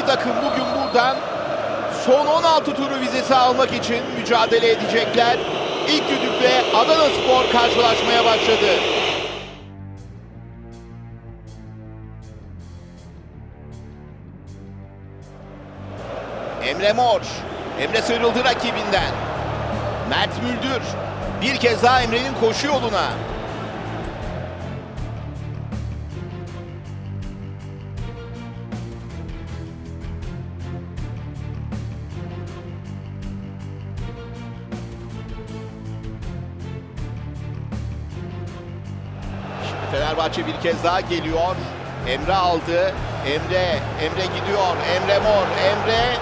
iki takım bugün buradan son 16 turu vizesi almak için mücadele edecekler. İlk düdükle Adana Spor karşılaşmaya başladı. Emre Mor. Emre sıyrıldı rakibinden. Mert Müldür. Bir kez daha Emre'nin koşu yoluna. Fenerbahçe bir kez daha geliyor. Emre aldı. Emre, Emre gidiyor. Emre Mor, Emre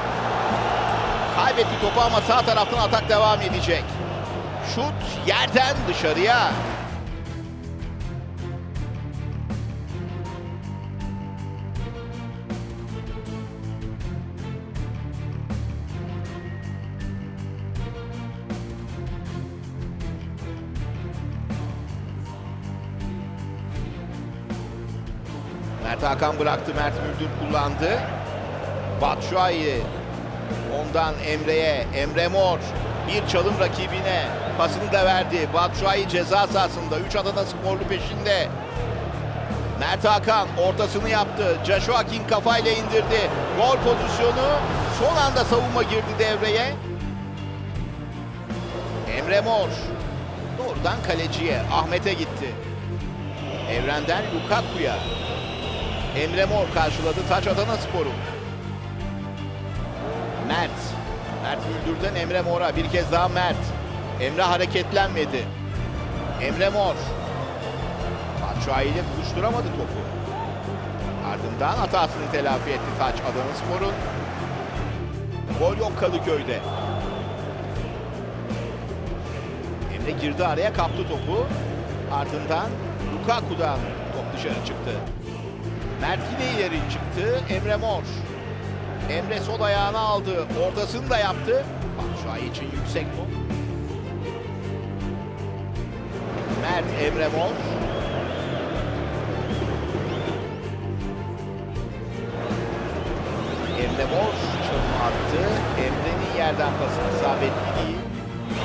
kaybetti topu ama sağ taraftan atak devam edecek. Şut yerden dışarıya. Mert Hakan bıraktı. Mert Müldür kullandı. Batshuayi ondan Emre'ye. Emre Mor bir çalım rakibine pasını da verdi. Batshuayi ceza sahasında. 3 Adana sporlu peşinde. Mert Hakan ortasını yaptı. Joshua King kafayla indirdi. Gol pozisyonu. Son anda savunma girdi devreye. Emre Mor doğrudan kaleciye Ahmet'e gitti. Evrenden Lukaku'ya. Emre Mor karşıladı Taç Adana Sporu. Mert. Mert Müldür'den Emre Mor'a. Bir kez daha Mert. Emre hareketlenmedi. Emre Mor. Batshuayi ile buluşturamadı topu. Ardından hatasını telafi etti Taç Adana Spor'un. Gol yok Kadıköy'de. Emre girdi araya kaptı topu. Ardından Lukaku'dan top dışarı çıktı. Mert yine ileri çıktı. Emre Mor. Emre sol ayağını aldı. Ortasını da yaptı. Batshuayi için yüksek top. Mert Emre Mor. Emre Mor çalım attı. Emre'nin yerden pası isabetli değil.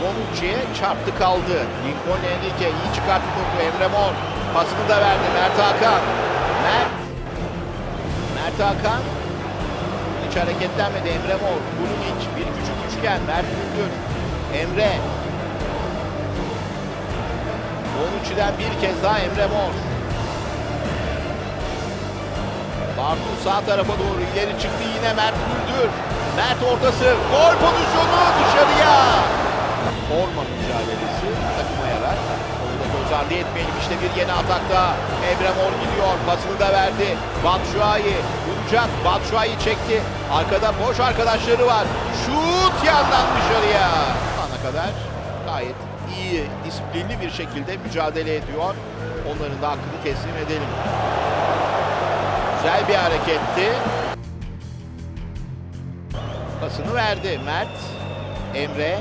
Bonucci'ye çarptı kaldı. Lincoln Enrique iyi çıkarttı topu. Emre Mor pasını da verdi. Mert Hakan. Mert Mert Hakan hiç hareketlenmedi Emre Mor. Bunun hiç bir küçük üçgen. Mert Müldür. Emre. Bonucci'den bir kez daha Emre Mor. Bartu sağ tarafa doğru ileri çıktı yine Mert Müldür. Mert ortası. Gol pozisyonu ardı etmeyelim. İşte bir yeni atakta. Emre Mor gidiyor. Pasını da verdi. Batshuayi vuracak. Batshuayi çekti. Arkada boş arkadaşları var. Şut yandan dışarıya. Ana kadar gayet iyi, disiplinli bir şekilde mücadele ediyor. Onların da hakkını teslim edelim. Güzel bir hareketti. Pasını verdi Mert. Emre.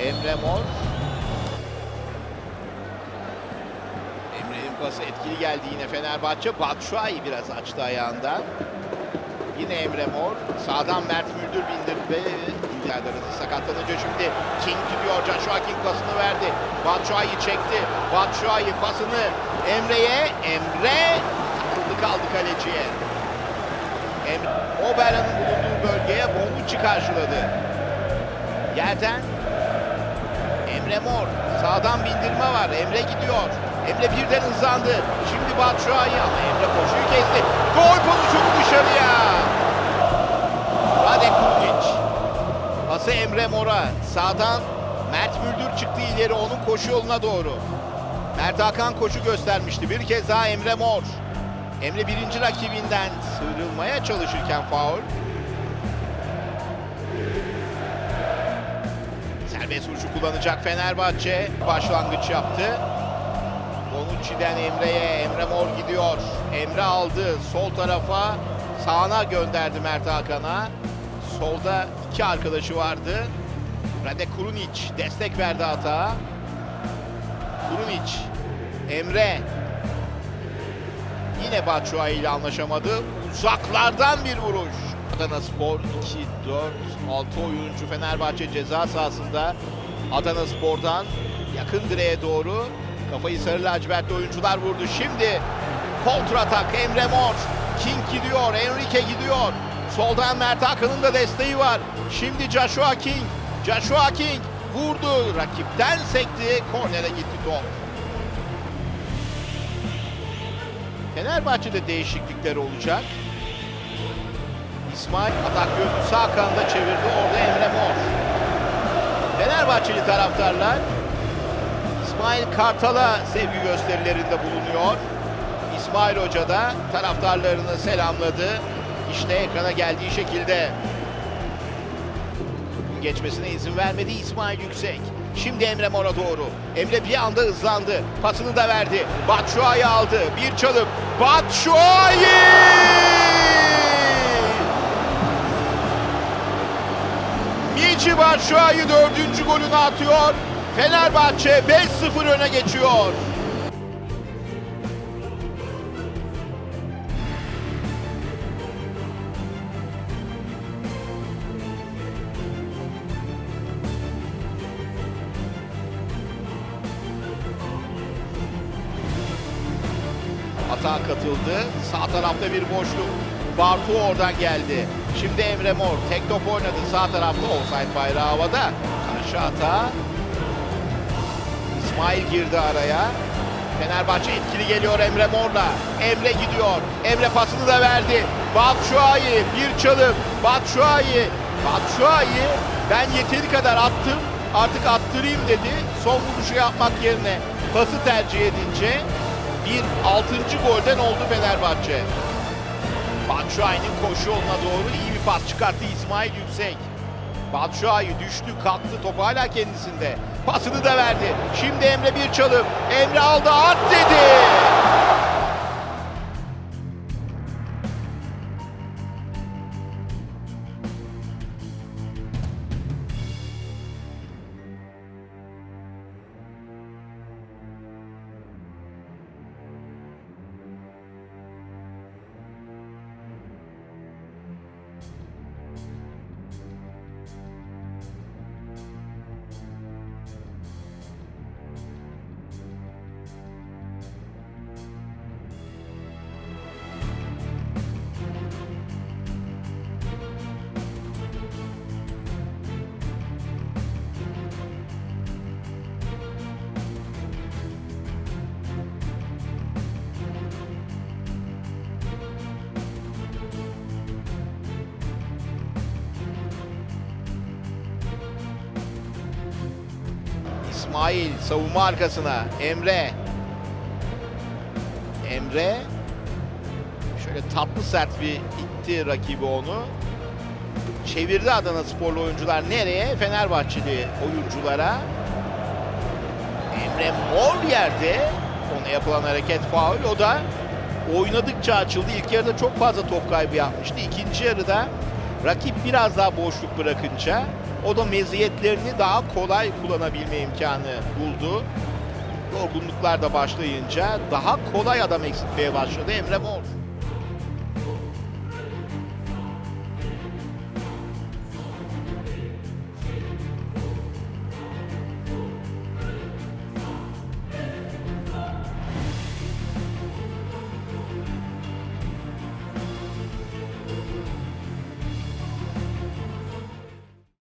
Emre Mor. Pası etkili geldi yine Fenerbahçe. Batshuayi biraz açtı ayağından. Yine Emre Mor. Sağdan Mert Müldür bindirdi ve arası sakatlanınca şimdi King gidiyor. Joshua King pasını verdi. Batshuayi çekti. Batshuayi pasını Emre'ye. Emre takıldı kaldı kaleciye. Emre, Obera'nın bulunduğu bölgeye Bonucci karşıladı. Yerden Emre Mor. Sağdan bindirme var. Emre gidiyor. Emre birden hızlandı. Şimdi Batshuayi ama Emre koşuyu kesti. Gol pozisyonu dışarıya. Rade Kurnic. Pası Emre Mor'a. Sağdan Mert Müldür çıktı ileri onun koşu yoluna doğru. Mert Hakan koşu göstermişti. Bir kez daha Emre Mor. Emre birinci rakibinden sıyrılmaya çalışırken faul. Serbest vuruşu kullanacak Fenerbahçe. Başlangıç yaptı. Bonucci'den Emre'ye. Emre Mor gidiyor. Emre aldı. Sol tarafa sağına gönderdi Mert Hakan'a. Solda iki arkadaşı vardı. Rade Kurunic destek verdi hata. Kurunic. Emre. Yine Batshuayi ile anlaşamadı. Uzaklardan bir vuruş. Adana Spor 2, 4, 6 oyuncu Fenerbahçe ceza sahasında. Adana Spor'dan yakın direğe doğru kafayı sarı lacivertli oyuncular vurdu. Şimdi kontratak Emre Mor. King gidiyor, Enrique gidiyor. Soldan Mert Hakan'ın da desteği var. Şimdi Joshua King. Joshua King vurdu. Rakipten sekti. Kornere gitti top. Fenerbahçe'de değişiklikler olacak. İsmail atak yönünü sağ kanada çevirdi. Orada Emre Mor. Fenerbahçeli taraftarlar İsmail Kartal'a sevgi gösterilerinde bulunuyor. İsmail Hoca da taraftarlarını selamladı. İşte ekrana geldiği şekilde geçmesine izin vermedi İsmail Yüksek. Şimdi Emre Mor'a doğru. Emre bir anda hızlandı. Pasını da verdi. Batshuayi aldı. Bir çalım. Batshuayi! Michi Batshuayi dördüncü golünü atıyor. Fenerbahçe 5-0 öne geçiyor. Atağa katıldı. Sağ tarafta bir boşluk. Bartu oradan geldi. Şimdi Emre Mor tek top oynadı sağ tarafta. Offside bayrağı havada. Karşı atağa. İsmail girdi araya. Fenerbahçe etkili geliyor Emre Mor'la. Emre gidiyor. Emre pasını da verdi. Batshuayi bir çalım. Batshuayi. Batshuayi ben yeteri kadar attım. Artık attırayım dedi. Son vuruşu yapmak yerine pası tercih edince bir altıncı golden oldu Fenerbahçe. Batshuayi'nin koşu yoluna doğru iyi bir pas çıkarttı İsmail Yüksek. Batshuayi düştü kalktı top hala kendisinde. Pasını da verdi. Şimdi Emre bir çalım. Emre aldı at dedi. İsmail savunma arkasına. Emre. Emre şöyle tatlı sert bir itti rakibi onu. Çevirdi Adana sporlu oyuncular nereye? Fenerbahçeli oyunculara. Emre mor yerde. Ona yapılan hareket faul. O da oynadıkça açıldı. İlk yarıda çok fazla top kaybı yapmıştı. İkinci yarıda rakip biraz daha boşluk bırakınca o da meziyetlerini daha kolay kullanabilme imkanı buldu. Yorgunluklar da başlayınca daha kolay adam eksiltmeye başladı Emre Mor.